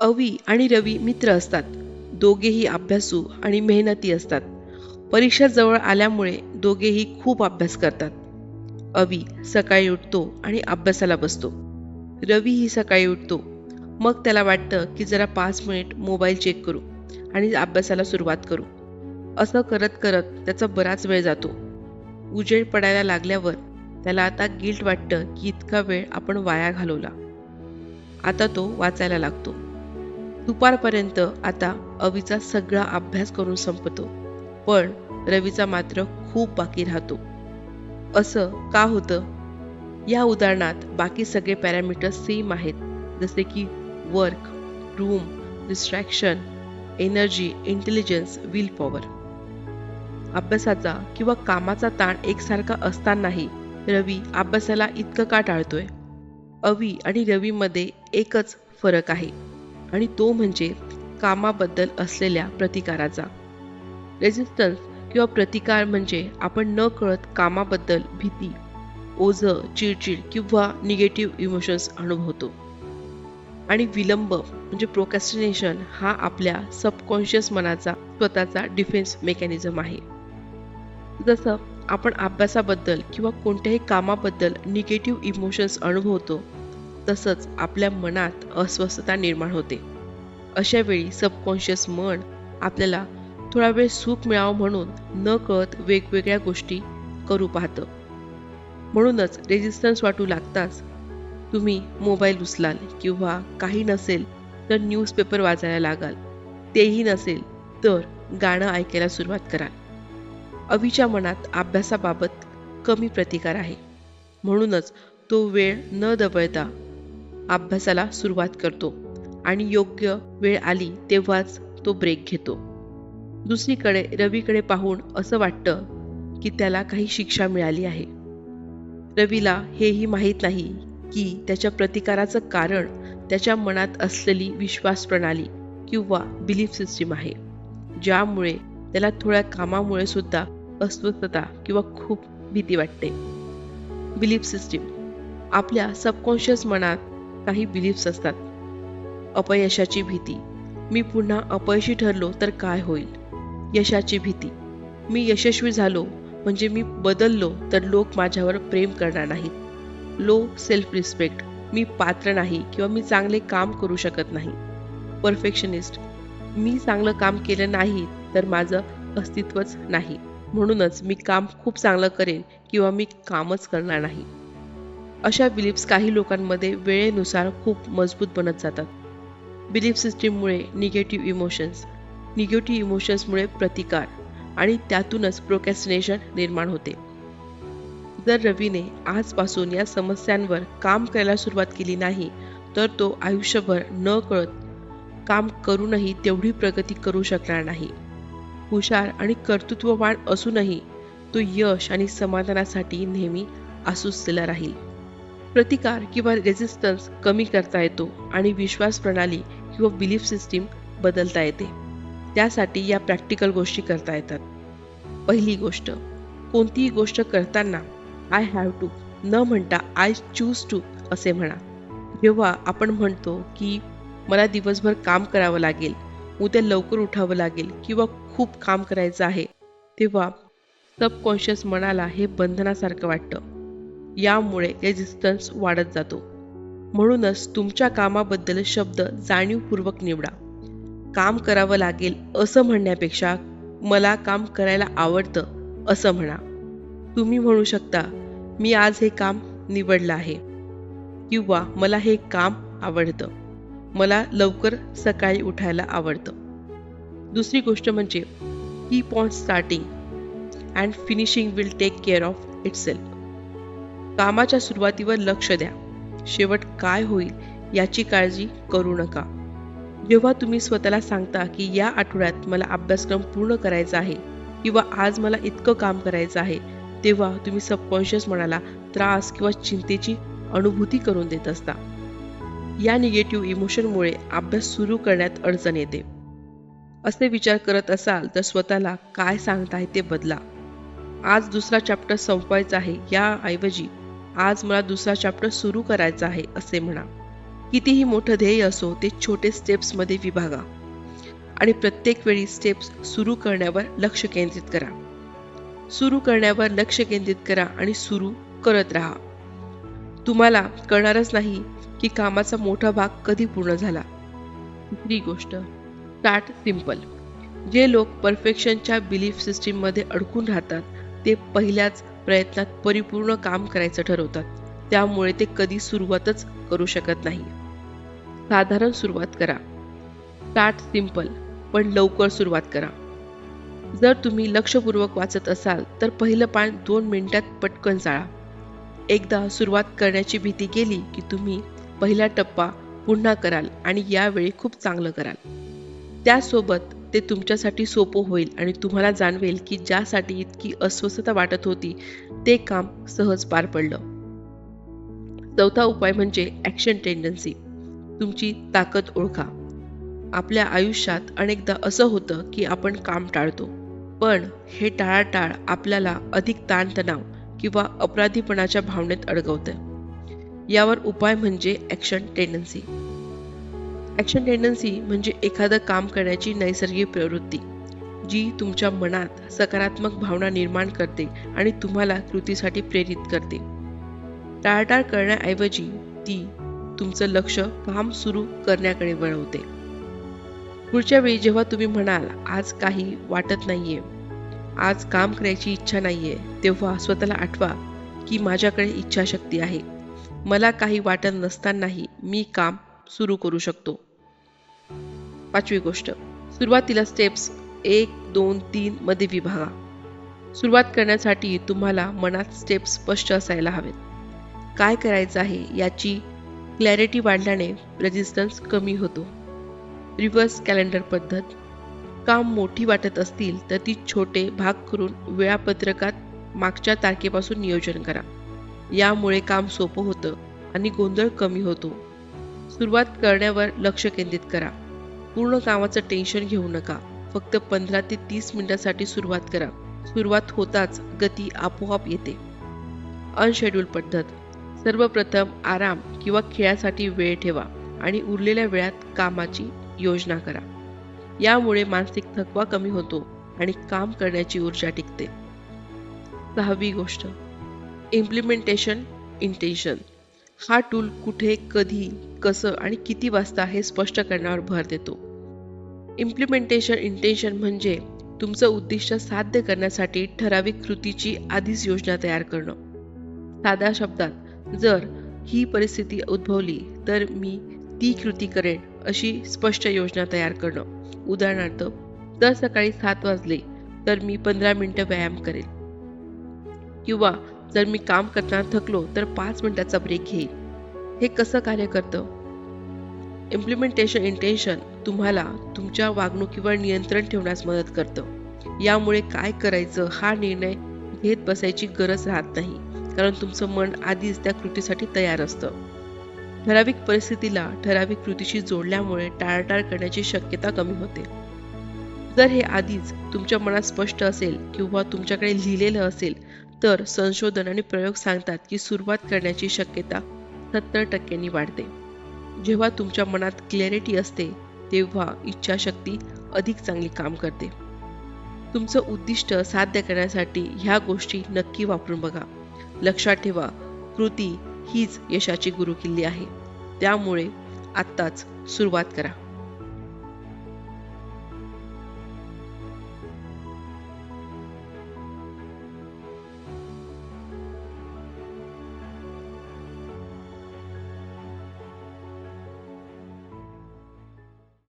अवी आणि रवी मित्र असतात. दोघेही अभ्यासू आणि मेहनती असतात. परीक्षा जवळ आल्यामुळे दोघेही खूप अभ्यास करतात. अवी सकाळी उठतो आणि अभ्यासाला बसतो. रवी ही सकाळी उठतो. मग त्याला वाटतं की जरा पाच मिनिट मोबाईल चेक करू आणि अभ्यासाला सुरुवात करू. असं करत करत त्याचा बराच वेळ जातो. उजेड पडायला लागल्यावर त्याला आता गिल्ट वाटतं की इतका वेळ आपण वाया घालवला. आता तो वाचायला लागतो. दुपारपर्यंत आता अवीचा सगळा अभ्यास करून संपतो. पण रवीचा मात्र खूप बाकी राहतो. असं का होतं? या उदाहरणात बाकी सगळे पॅरामीटर्स सेम आहेत. जसे की work room distraction energy intelligence will power अभ्यासाचा किंवा कामाचा ताण एकसारखा असतानाही रवी अभ्यासाला इतकं का टाळतोय? अवी आणि रवीमध्ये एकच फरक आहे. आणि तो म्हणजे कामाबद्दल असलेल्या प्रतिकाराचा. रेजिस्टन्स किंवा प्रतिकार म्हणजे आपण न कळत कामाबद्दल भीती ओझं चिडचिड किंवा निगेटिव्ह इमोशन्स अनुभवतो. आणि विलंब म्हणजे प्रोकॅस्टिनेशन हा आपल्या सबकॉन्शियस मनाचा स्वतःचा डिफेन्स मेकॅनिझम आहे. जसं आपण अभ्यासाबद्दल किंवा कोणत्याही कामाबद्दल निगेटिव्ह इमोशन्स अनुभवतो तसंच आपल्या मनात अस्वस्थता निर्माण होते. अशा वेळी सबकॉन्शियस मन आपल्याला थोडा वेळ सुख मिळावं म्हणून न कळत वेगवेगळ्या गोष्टी करू पाहतं. म्हणूनच रेजिस्टन्स वाटू लागताच तुम्ही मोबाईल उचलाल किंवा काही नसेल तर न्यूजपेपर वाचायला लागाल. तेही नसेल तर गाणं ऐकायला सुरुवात कराल. अवीच्या मनात अभ्यासाबाबत कमी प्रतिकार आहे. म्हणूनच तो वेळ न दबळता अभ्यासाला सुरुवात करतो आणि योग्य वेळ आली तेव्हाच तो ब्रेक घेतो. दुसरीकडे रवीकडे पाहून असं वाटतं की त्याला काही शिक्षा मिळाली आहे. रवीला हेही माहीत नाही की त्याच्या प्रतिकाराचं कारण त्याच्या मनात असलेली विश्वास प्रणाली किंवा बिलीफ सिस्टीम आहे ज्यामुळे त्याला थोड्या कामामुळे सुद्धा अस्वस्थता किंवा खूप भीती वाटते. बिलीफ सिस्टीम आपल्या सबकॉन्शियस मनात काही बिलीफ्स असतात. अपयशाची भीती. मी पुन्हा अपयशी ठरलो तर काय होईल? यशाची भीती. मी यशस्वी झालो म्हणजे मी बदललो तर लोक माझ्यावर प्रेम करणार नाहीत. लो सेल्फ रिस्पेक्ट मी पात्र नाही किंवा मी चांगले काम करू शकत नाही. परफेक्शनिस्ट मी चांगलं काम केलं नाही तर माझं अस्तित्वच नाही. म्हणूनच मी काम खूप चांगलं करेन किंवा मी कामच करणार नाही. अशा बिलीफ्स काही लोकांमध्ये वेळेनुसार खूप मजबूत बनत जातात. बिलीफ सिस्टीममुळे निगेटिव्ह इमोशन्स निगेटिव्ह इमोशन्समुळे प्रतिकार आणि त्यातूनच प्रोकॅस्टिनेशन निर्माण होते. जर रवीने आजपासून या समस्यांवर काम करायला सुरुवात केली नाही तर तो आयुष्यभर न कळत काम करूनही तेवढी प्रगती करू शकणार नाही. हुशार आणि कर्तृत्ववान असूनही तो यश आणि समाधानासाठी नेहमी आसुसलेला राहील. प्रतिकार किंवा रेझिस्टन्स कमी करता येतो आणि विश्वास प्रणाली किंवा बिलीफ सिस्टीम बदलता येते. त्यासाठी या प्रॅक्टिकल गोष्टी करता येतात. पहिली गोष्ट कोणतीही गोष्ट करताना आय हॅव टू न म्हणता आय चूज टू असे म्हणा. जेव्हा आपण म्हणतो की मला दिवसभर काम करावं लागेल उद्या लवकर उठावं लागेल किंवा खूप काम करायचं आहे तेव्हा सबकॉन्शियस मनाला हे बंधनासारखं वाटतं. यामुळे रेजिस्टन्स वाढत जातो. म्हणूनच तुमच्या कामाबद्दल शब्द जाणीवपूर्वक निवडा. काम करावं लागेल असं म्हणण्यापेक्षा मला काम करायला आवडतं असं म्हणा. तुम्ही म्हणू शकता मी आज हे काम निवडलं आहे. किंवा मला हे काम आवडतं. मला लवकर सकाळी उठायला आवडतं. दुसरी गोष्ट म्हणजे keep on starting and finishing will take care of itself कामाच्या सुरुवातीवर लक्ष द्या. शेवट काय होईल याची काळजी करू नका. जेव्हा तुम्ही स्वतःला सांगता की या आठवड्यात मला अभ्यासक्रम पूर्ण करायचा आहे किंवा आज मला इतकं काम करायचं आहे तेव्हा तुम्ही सबकॉन्शियस मनाला त्रास किंवा चिंतेची अनुभूती करून देत असता. या निगेटिव्ह इमोशनमुळे अभ्यास सुरू करण्यात अडचण येते. असे विचार करत असाल तर स्वतःला काय सांगताय ते बदला. आज दुसरा चॅप्टर संपवायचा आहे. याऐवजी आज मला दुसरा चॅप्टर सुरू करायचा आहे असे म्हणा. कितीही मोठं ध्येय असो ते छोटे स्टेप्समध्ये विभागा. आणि प्रत्येक वेळी स्टेप्स सुरू करण्यावर लक्ष केंद्रित करा. सुरू करण्यावर लक्ष केंद्रित करा आणि सुरू करत राहा. तुम्हाला कळणारच नाही की कामाचा मोठा भाग कधी पूर्ण झाला. दुसरी गोष्ट स्टार्ट सिंपल जे लोक परफेक्शनच्या बिलीफ सिस्टीममध्ये अडकून राहतात ते पहिल्याच प्रयत्नात परिपूर्ण काम करायचं ठरवतात. त्यामुळे ते कधी सुरुवातच करू शकत नाही. साधारण सुरुवात करा. स्टार्ट सिंपल पण लवकर सुरुवात करा. जर तुम्ही लक्षपूर्वक वाचत असाल तर पहिलं पान दोन मिनिटात पटकन जाळा. एकदा सुरुवात करण्याची भीती गेली की तुम्ही पहिला टप्पा पुन्हा कराल आणि यावेळी खूप चांगलं कराल. त्यासोबत ते तुमच्यासाठी सोपं होईल आणि तुम्हाला जाणवेल की ज्यासाठी इतकी अस्वस्थता वाटत होती ते काम सहज पार पडलं. चौथा उपाय म्हणजे ॲक्शन टेंडन्सी तुमची ताकद ओळखा. आपल्या आयुष्यात अनेकदा असं होतं की आपण काम टाळतो पण हे टाळाटाळ आपल्याला अधिक ताणतणाव किंवा अपराधीपणाच्या भावनेत अडकवतं यावर उपाय म्हणजे ॲक्शन टेंडन्सी ॲक्शन टेंडन्सी म्हणजे एखादं काम करण्याची नैसर्गिक प्रवृत्ती जी तुमच्या मनात सकारात्मक भावना निर्माण करते आणि तुम्हाला कृतीसाठी प्रेरित करते. टाळटाळ करण्याऐवजी ती तुमचं लक्ष काम सुरू करण्याकडे वळवते. पुढच्या वेळी जेव्हा तुम्ही म्हणाल आज काही वाटत नाहीये आज काम करायची इच्छा नाहीये तेव्हा स्वतःला आठवा की माझ्याकडे इच्छाशक्ती आहे. मला काही वाटत नसतानाही मी काम सुरू करू शकतो. पाचवी गोष्ट. सुरुवातीला स्टेप्स एक दोन तीन मध्ये विभागा. सुरुवात करण्यासाठी तुम्हाला मनात स्टेप्स स्पष्ट असायला हवेत. काय करायचं आहे याची क्लॅरिटी वाढल्याने रेजिस्टन्स कमी होतो. रिव्हर्स कॅलेंडर पद्धत. काम मोठी वाटत असतील तर ती छोटे भाग करून वेळापत्रकात मागच्या तारखेपासून नियोजन करा. यामुळे काम सोपं होतं आणि गोंधळ कमी होतो. सुरुवात करण्यावर लक्ष केंद्रित करा. पूर्ण कामाचं टेन्शन घेऊ नका. फक्त पंधरा ते तीस मिनिटासाठी सुरुवात करा. सुरुवात होताच गती आपोआप येते. अनशेड्यूल पद्धत. सर्वप्रथम आराम किंवा खेळासाठी वेळ ठेवा आणि उरलेल्या वेळात कामाची योजना करा. यामुळे मानसिक थकवा कमी होतो आणि काम करण्याची ऊर्जा टिकते. सहावी गोष्ट. इम्प्लिमेंटेशन इंटेन्शन हा टूल कुठे कधी कसं आणि किती वाजता हे स्पष्ट करण्यावर भर देतो. इम्प्लिमेंटेशन इंटेन्शन म्हणजे तुमचं उद्दिष्ट साध्य करण्यासाठी ठराविक कृतीची आधीच योजना तयार करणं. साध्या शब्दात जर ही परिस्थिती उद्भवली तर मी ती कृती करेन अशी स्पष्ट योजना तयार करणं. उदाहरणार्थ जर सकाळी सात वाजले तर मी पंधरा मिनटं व्यायाम करेन. किंवा जर मी काम करताना थकलो तर पाच मिनिटाचा ब्रेक घेईल हे कसं कार्य करतं? इम्प्लिमेंटेशन इंटेन्शन तुम्हाला तुमच्या वागणुकीवर नियंत्रण ठेवण्यास मदत करतं. यामुळे काय करायचं हा निर्णय घेत बसायची गरज राहत नाही. कारण तुमचं मन आधीच त्या कृतीसाठी तयार असतं. ठराविक परिस्थितीला ठराविक कृतीशी जोडल्यामुळे टाळाटाळ करण्याची शक्यता कमी होते. जर हे आधीच तुमच्या मनात स्पष्ट असेल किंवा तुमच्याकडे लिहिलेलं असेल तर संशोधन आणि प्रयोग सांगतात की सुरुवात करण्याची शक्यता सत्तर टक्क्यांनी वाढते. जेव्हा तुमच्या मनात क्लॅरिटी असते तेव्हा इच्छाशक्ती अधिक चांगली काम करते. तुमचं उद्दिष्ट साध्य करण्यासाठी ह्या गोष्टी नक्की वापरून बघा. लक्षात ठेवा कृती हीच यशाची गुरुकिल्ली आहे. त्यामुळे आत्ताच सुरुवात करा.